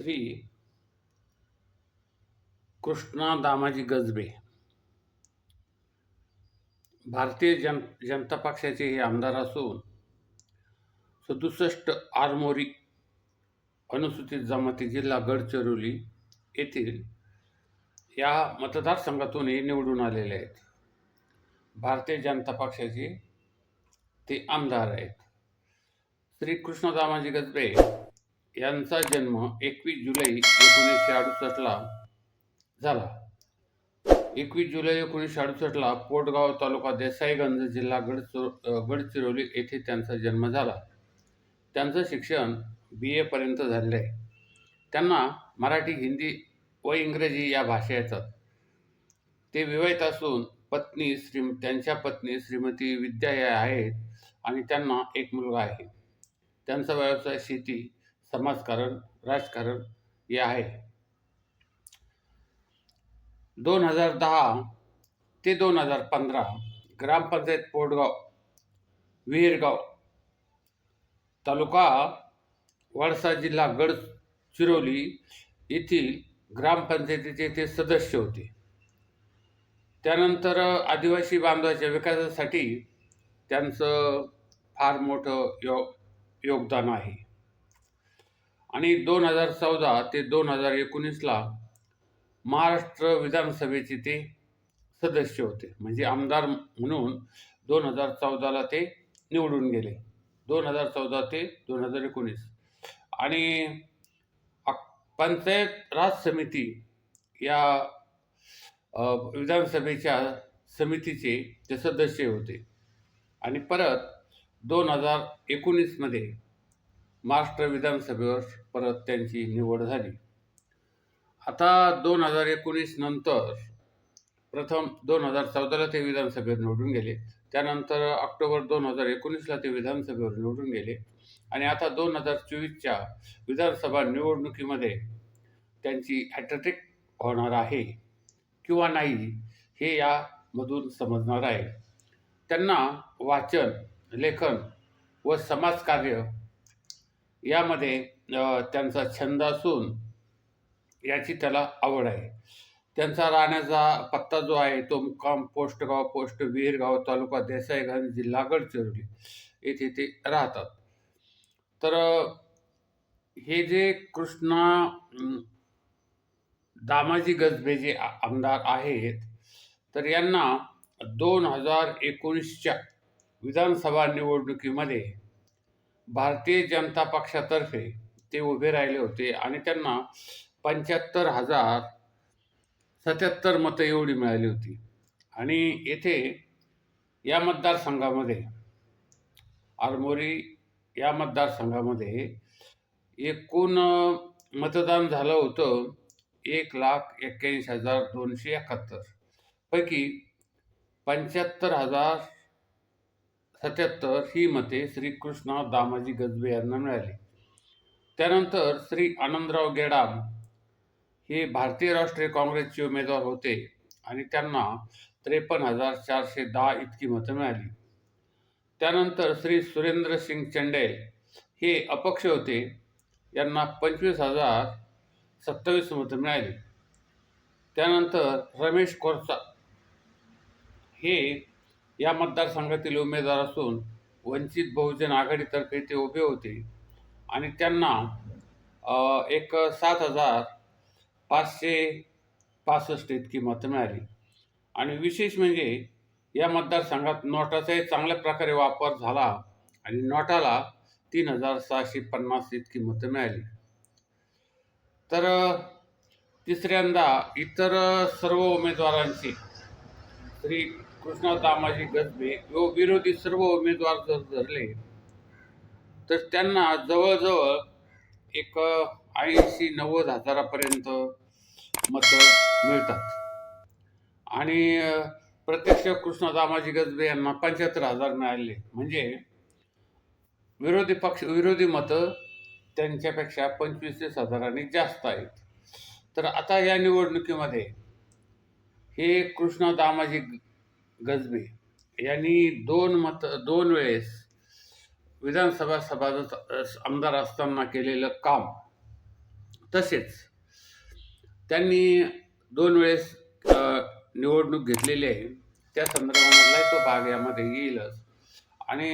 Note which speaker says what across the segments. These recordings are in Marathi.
Speaker 1: श्री कृष्णा दामाजी गजबे. भारतीय जन जनता पक्षाचे हे आमदार असून सदुसष्ट आरमोरी अनुसूचित जमाती जिल्हा गडचिरोली येथील या मतदारसंघातून हे निवडून आलेले आहेत. भारतीय जनता पक्षाचे ते आमदार आहेत. श्री कृष्ण दामाजी गजबे यांचा जन्म एकवीस जुलै एकोणीसशे अडुसष्टला झाला. एकवीस जुलै एकोणीसशे अडुसष्टला पोटगाव तालुका देसाईगंज जिल्हा गडचिरो गडचिरोली येथे त्यांचा जन्म झाला. त्यांचं शिक्षण बी एपर्यंत झालेलं आहे. त्यांना मराठी हिंदी व इंग्रजी या भाषा येतात. ते विवाहित असून पत्नी श्री त्यांच्या पत्नी श्रीमती विद्या या आहेत आणि त्यांना एक मुलगा आहे. त्यांचा व्यवसाय शेती समाजकारण राजकारण हे आहे. दोन हजार दहा ते दोन हजार पंधरा ग्रामपंचायत पोटगाव विहीरगाव तालुका वळसा जिल्हा गडचिरोली येथील ग्रामपंचायतीचे ते सदस्य होते. त्यानंतर आदिवासी बांधवाच्या विकासासाठी त्यांचं फार मोठं यो योगदान आहे. आणि दोन हजार चौदा ते दोन हजार एकोणीसला महाराष्ट्र विधानसभेचे ते सदस्य होते. म्हणजे आमदार म्हणून दोन हजार चौदाला ते निवडून गेले. दोन हजार चौदा ते दोन हजार एकोणीस. आणि पंचायत राज समिती या विधानसभेच्या समितीचे ते सदस्य होते. आणि परत दोन हजार एकोणीसमध्ये महाराष्ट्र विधानसभेवर परत त्यांची निवड झाली. आता दोन हजार एकोणीस नंतर प्रथम दोन हजार चौदाला ते विधानसभेवर निवडून गेले. त्यानंतर ऑक्टोबर दोन हजार एकोणीसला ते विधानसभेवर निवडून गेले. आणि आता दोन हजार चोवीसच्या विधानसभा निवडणुकीमध्ये त्यांची हॅट्रिक होणार आहे किंवा नाही हे यामधून समजणार आहे. त्यांना वाचन लेखन व समाजकार्य यामध्ये त्यांचा छंद असून याची त्याला आवड आहे. त्यांचा राहण्याचा पत्ता जो आहे तो मुक्काम पोस्टगाव पोस्ट विहीरगाव तालुका देसाईगंज जिल्हा गडचिरोली येथे ते राहतात. तर हे जे कृष्णा दामाजी गजबे जे आमदार आहेत तर यांना दोन हजार एकोणीसच्या विधानसभा निवडणुकीमध्ये भारतीय जनता पक्षातर्फे ते उभे राहिले होते आणि त्यांना पंच्याहत्तर हजार सत्याहत्तर मतं एवढी मिळाली होती. आणि येथे या मतदारसंघामध्ये आरमोरी या मतदारसंघामध्ये एकूण मतदान झालं होतं एक लाख एक्क्याऐंशी हजार दोनशे एकाहत्तर. पैकी पंच्याहत्तर हजार सत्याहत्तर ही मते श्री कृष्णा दामाजी गजबे यांना मिळाली. त्यानंतर श्री आनंदराव गेडाम हे भारतीय राष्ट्रीय काँग्रेसचे उमेदवार होते आणि त्यांना त्रेपन्न हजार चारशे दहा इतकी मतं मिळाली. त्यानंतर श्री सुरेंद्र सिंग चंडेल हे अपक्ष होते. यांना पंचवीस हजार सत्तावीस मतं मिळाली. त्यानंतर रमेश कोरचा हे या मतदारसंघातील उमेदवार असून वंचित बहुजन आघाडीतर्फे ते उभे होते. आणि त्यांना एक सात हजार पाचशे पासष्ट इतकी मतं मिळाली. आणि विशेष म्हणजे या मतदारसंघात नोटाचाही चांगल्या प्रकारे वापर झाला आणि नोटाला तीन हजार सहाशे पन्नास इतकी मतं मिळाली. तर तिसऱ्यांदा इतर सर्व उमेदवारांची श्री कृष्णा दामाजी गजबे व विरोधी सर्व उमेदवार जर धरले तर त्यांना जवळजवळ एक ऐंशी नव्वद हजारापर्यंत मतं मिळतात. आणि प्रत्यक्ष कृष्णा दामाजी गजबे यांना पंच्याहत्तर हजार मिळाले. म्हणजे विरोधी पक्ष विरोधी मतं त्यांच्यापेक्षा पंचवीस हजारांनी जास्त आहेत. तर आता या निवडणुकीमध्ये हे कृष्णा दामाजी गजबे. यांनी दोन मत दोन वेळेस विधानसभा सभागत आमदार असताना केलेलं काम. तसेच त्यांनी दोन वेळेस निवडणूक घेतलेली आहे. त्या संदर्भामधला तो भाग यामध्ये येईलच. आणि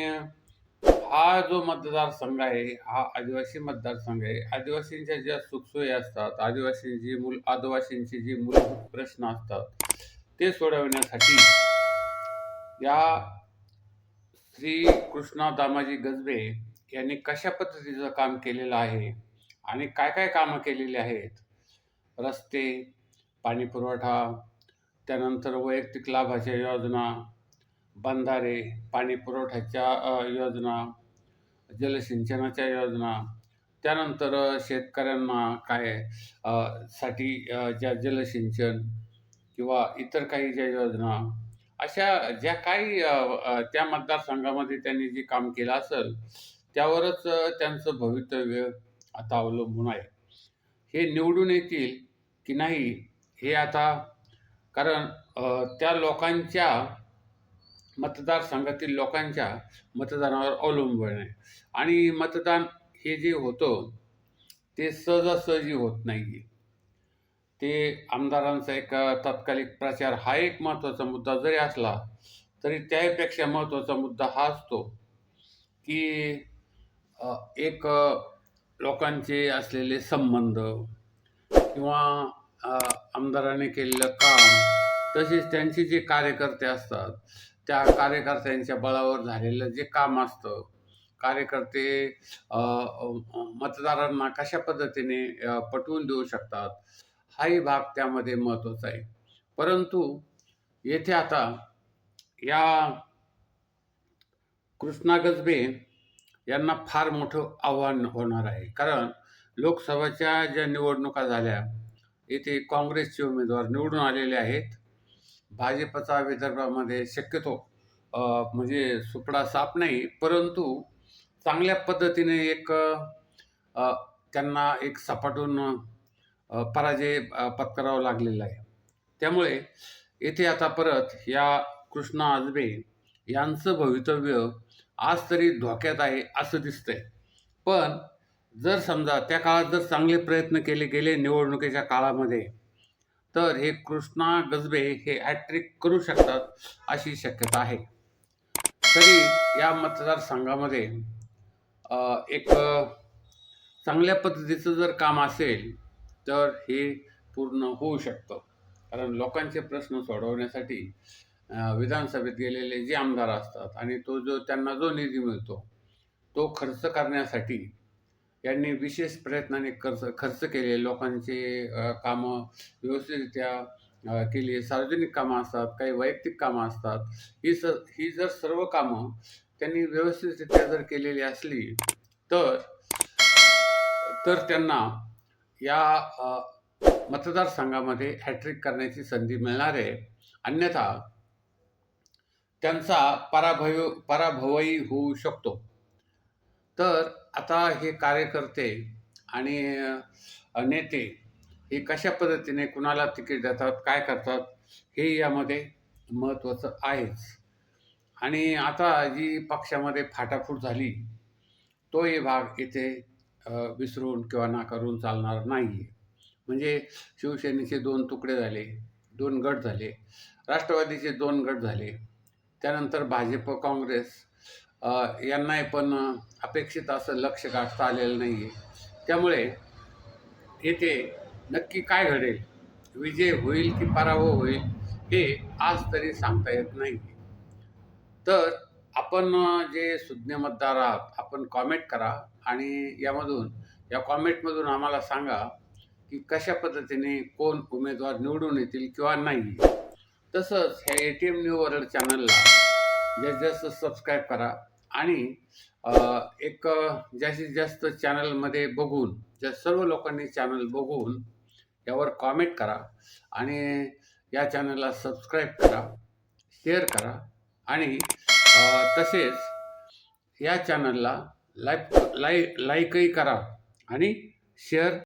Speaker 1: हा जो मतदारसंघ आहे हा आदिवासी मतदारसंघ आहे. आदिवासींच्या ज्या सुखसोयी असतात आदिवासींची जी मूल आदिवासींचे जे मूलभूत प्रश्न असतात ते सोडवण्यासाठी या श्री कृष्णा दामाजी गजबे यांनी कशा पद्धतीचं काम केलेलं आहे आणि काय काय कामं केलेली आहेत? रस्ते पाणी पुरवठा त्यानंतर वैयक्तिक लाभाच्या योजना बंधारे पाणी पुरवठ्याच्या योजना जलसिंचनाच्या योजना त्यानंतर शेतकऱ्यांना काय साठी ज्या जलसिंचन किंवा इतर काही ज्या योजना अशा ज्या काही त्या मतदारसंघामध्ये त्यांनी जे काम केलं असेल त्यावरच त्यांचं भवितव्य आता अवलंबून आहे. हे निवडून येतील की नाही हे आता कारण त्या लोकांच्या मतदारसंघातील लोकांच्या मतदानावर अवलंबून आहे. आणि मतदान हे जे होतं ते सहजासहजी होत नाही ते आमदारांचा एक तात्कालिक प्रचार हा एक महत्त्वाचा मुद्दा जरी असला तरी त्यापेक्षा महत्त्वाचा मुद्दा हा असतो की एक लोकांचे असलेले संबंध किंवा आमदाराने केलेलं काम तसेच त्यांचे जे कार्यकर्ते असतात त्या कार्यकर्त्यांच्या बळावर झालेलं जे काम असतं कार्यकर्ते मतदारांना कशा पद्धतीने पटवून देऊ शकतात हाही भाग त्यामध्ये महत्त्वाचा आहे. परंतु येथे आता या कृष्णा गजबे यांना फार मोठं आव्हान होणार आहे. कारण लोकसभाच्या ज्या निवडणुका झाल्या येथे काँग्रेसचे उमेदवार निवडून आलेले आहेत. भाजपचा विदर्भामध्ये शक्यतो म्हणजे सुपडा साप नाही परंतु चांगल्या पद्धतीने एक त्यांना एक सपाटून पराजय पत्करावा लागलेला आहे. त्यामुळे येथे आता परत या कृष्णा आजबे यांचं भवितव्य आज तरी धोक्यात आहे असं दिसतंय. पण जर समजा त्या काळात जर चांगले प्रयत्न केले गेले निवडणुकीच्या काळामध्ये तर हे कृष्णा गजबे हे हॅट्रिक करू शकतात अशी शक्यता आहे. तरी या मतदारसंघामध्ये एक चांगल्या पद्धतीचं जर काम असेल तर हे पूर्ण होऊ शकतं. कारण लोकांचे प्रश्न सोडवण्यासाठी विधानसभेत गेलेले जे आमदार असतात आणि तो जो त्यांना जो निधी मिळतो तो खर्च करण्यासाठी यांनी विशेष प्रयत्नाने खर्च खर्च केले. लोकांचे कामं व्यवस्थितरित्या केली. सार्वजनिक कामं असतात काही वैयक्तिक कामं असतात. ही स ही जर सर्व कामं त्यांनी व्यवस्थितरित्या जर केलेली असली तर तर त्यांना या मतदारसंघामध्ये हॅट्रिक करण्याची संधी मिळणार आहे अन्यथा त्यांचा पराभव पराभवही होऊ शकतो. तर आता हे कार्यकर्ते आणि नेते हे कशा पद्धतीने कुणाला तिकीट देतात काय करतात हे यामध्ये महत्त्वाचं आहेच. आणि आता जी पक्षामध्ये फाटाफूट झाली तोही भाग इथे विसरून किंवा नाकारून चालणार नाही आहे म्हणजे शिवसेनेचे दोन तुकडे झाले दोन गट झाले राष्ट्रवादीचे दोन गट झाले. त्यानंतर भाजप काँग्रेस यांनाही पण अपेक्षित असं लक्ष गाठता आलेलं नाही आहे त्यामुळे येथे नक्की काय घडेल? विजय होईल की पराभव होईल हे आज तरी सांगता येत नाही तर आपण जे सुज्ञ मतदार आहात आपण कॉमेंट करा आणि यामधून या कॉमेंटमधून आम्हाला सांगा की कशा पद्धतीने कोण उमेदवार निवडून येतील किंवा नाही. तसंच ह्या A T M new world चॅनलला जास्तीत जास्त सबस्क्राईब करा आणि एक जास्तीत जास्त चॅनलमध्ये बघून ज्या सर्व लोकांनी चॅनल बघून यावर कॉमेंट करा आणि या चॅनलला सबस्क्राईब करा शेअर करा आणि तसेच या चॅनलला लाईक लाई लाईकही करा आणि शेअर